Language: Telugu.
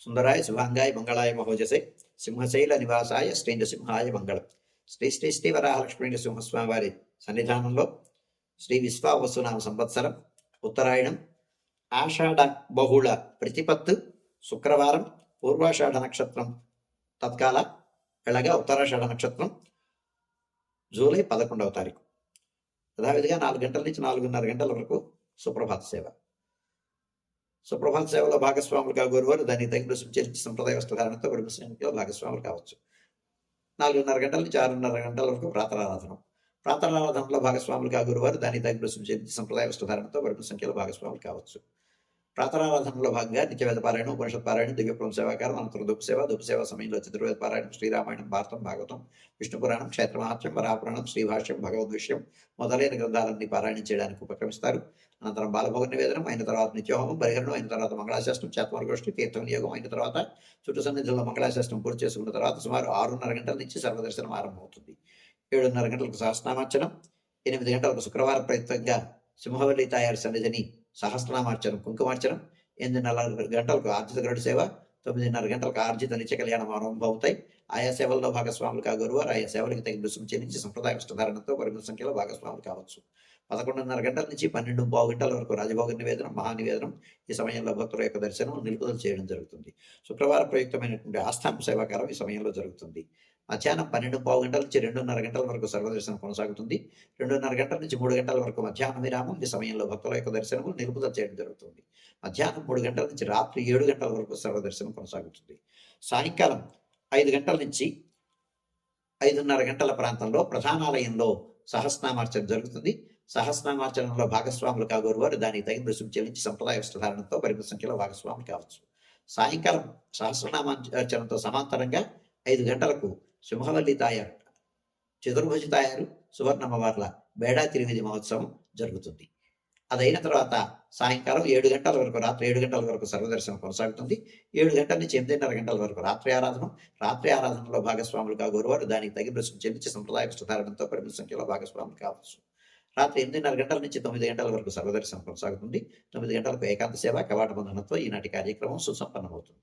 సుందరాయ శుభాంగాయ మంగళాయ మహోజసే సింహశైల నివాసాయ శ్రీనృసింహాయ మంగళం శ్రీ శ్రీ శ్రీ వరాహలక్ష్మీ సింహస్వామి వారి సన్నిధానంలో శ్రీ విశ్వావసునామ సంవత్సరం ఉత్తరాయణం ఆషాఢ బహుళ ప్రతిపత్తు శుక్రవారం పూర్వాషాఢ నక్షత్రం తత్కాల వెళ్ళగా ఉత్తరాషాఢ నక్షత్రం జూలై పదకొండవ తారీఖు యథావిధిగా నాలుగు గంటల నుంచి నాలుగున్నర గంటల వరకు సుప్రభాత సేవ సుప్రభాత సేవలో భాగస్వాములుగా గురువారు. దానికి తగిన రుసుము సంప్రదాయ వస్త్రధారణతో కుటుంబ సంఖ్యలో భాగస్వాములు కావచ్చు. నాలుగున్నర గంటల నుంచి ఆరున్నర గంటల వరకు ప్రాతరారాధనం. ప్రాతరారాధనలో భాగస్వాములుగా గురువారు. దానికి తగిన రుసుము సంప్రదాయ వస్త్రధారణతో కుటుంబ సంఖ్యలో భాగస్వాములు కావచ్చు. ప్రాతరారాధనలో భాగంగా నిత్యవేద పారాయణం ఉపనిషత్ పారాయణం దివ్యపురం సేవాకారం అనంతరం దుఃఖ సేవ దుఃఖ సేవ సమయంలో చతుర్వేద పారాయణం శ్రీరామాయణం భారతం భాగవతం విష్ణు పురాణం క్షేత్రమహాత్మ్యం వరాపురాణం శ్రీభాష్యం భగవద్ విషయం మొదలైన గ్రంథాలన్నీ పారాయణం చేయడానికి ఉపక్రమిస్తారు. అనంతరం బాలభోగ నివేదనం అయిన తర్వాత నిత్యహోమం పరిహరణం అయిన తర్వాత మంగళాశాస్త్రం చేతమరగోష్ఠి తీర్థ వినియోగం అయిన తర్వాత చుట్టు సన్నిధిలో మంగళాశాస్త్రం పూర్తి చేసుకున్న తర్వాత సుమారు ఆరున్నర గంటల నుంచి సర్వదర్శనం ఆరంభమవుతుంది. ఏడున్నర గంటలకు సహస్రనామార్చనం ఎనిమిది గంటలకు శుక్రవారం ప్రయుక్తంగా సింహవల్లి తాయారు సన్నిధిని సహస్రనామార్చనం కుంకుమార్చనం ఎనిమిదిన్నర గంటలకు ఆర్జిత గరుడు సేవ తొమ్మిదిన్నర గంటలకు ఆర్జిత నిత్య కళ్యాణం ఆరంభమవుతాయి ఆయా సేవల్లో భాగస్వాములు కాగొరువారు ఆయా సేవలకు తగిన రుసుము చెల్లించి సంప్రదాయ వస్త్రధారణతో పరిమిత సంఖ్యలో భాగస్వాములు కావచ్చు. పదకొండున్నర గంటల నుంచి పన్నెండు పావు గంటల వరకు రాజభోగ నివేదనం మహానివేదనం ఈ సమయంలో భక్తుల యొక్క దర్శనం నిలుపుదల చేయడం జరుగుతుంది. శుక్రవారం ప్రయుక్తమైనటువంటి ఆస్థాన సేవాకారం ఈ సమయంలో జరుగుతుంది. మధ్యాహ్నం పన్నెండు పావు గంటల నుంచి రెండున్నర గంటల వరకు సర్వదర్శనం కొనసాగుతుంది. రెండున్నర గంటల నుంచి మూడు గంటల వరకు మధ్యాహ్నం విరామం. ఈ సమయంలో భక్తుల యొక్క దర్శనము నిలుపుదల చేయడం జరుగుతుంది. మధ్యాహ్నం మూడు గంటల నుంచి రాత్రి ఏడు గంటల వరకు సర్వదర్శనం కొనసాగుతుంది. సాయంకాలం ఐదు గంటల నుంచి ఐదున్నర గంటల ప్రాంతంలో ప్రధానాలయంలో సహస్నామార్చన జరుగుతుంది. సహస్నామార్చనలో భాగస్వాములు కాగోరు వారు దానికి తగిన రుసుము చెల్లించి సంప్రదాయ వస్త్రధారణతో పరిమిత సంఖ్యలో భాగస్వాములు కావచ్చు. సాయంకాలం సహస్రనామార్చనతో సమాంతరంగా ఐదు గంటలకు సింహవల్లి తాయారు చతుర్భుజి తాయారు సువర్ణమ్మవార్ల బేడా తిరిమిది మహోత్సవం జరుగుతుంది. అదైన తర్వాత సాయంకాలం ఏడు గంటల వరకు రాత్రి ఏడు గంటల వరకు సర్వదర్శనం కొనసాగుతుంది. ఏడు గంటల నుంచి ఎనిమిదిన్నర గంటల వరకు రాత్రి ఆరాధన రాత్రి ఆరాధనలో భాగస్వాములు కాగోరువారు దానికి తగిన రుసుము చెల్లించి సంప్రదాయ వస్త్రధారణతో పరిమిత సంఖ్యలో భాగస్వాములు కావచ్చు. రాత్రి ఎనిమిదిన్నర గంటల నుంచి తొమ్మిది గంటల వరకు సర్వదర్శనం కొనసాగుతుంది. తొమ్మిది గంటలకు ఏకాంత సేవ కవాట బంధనంతో ఈనాటి కార్యక్రమం సుసంపన్నమవుతుంది.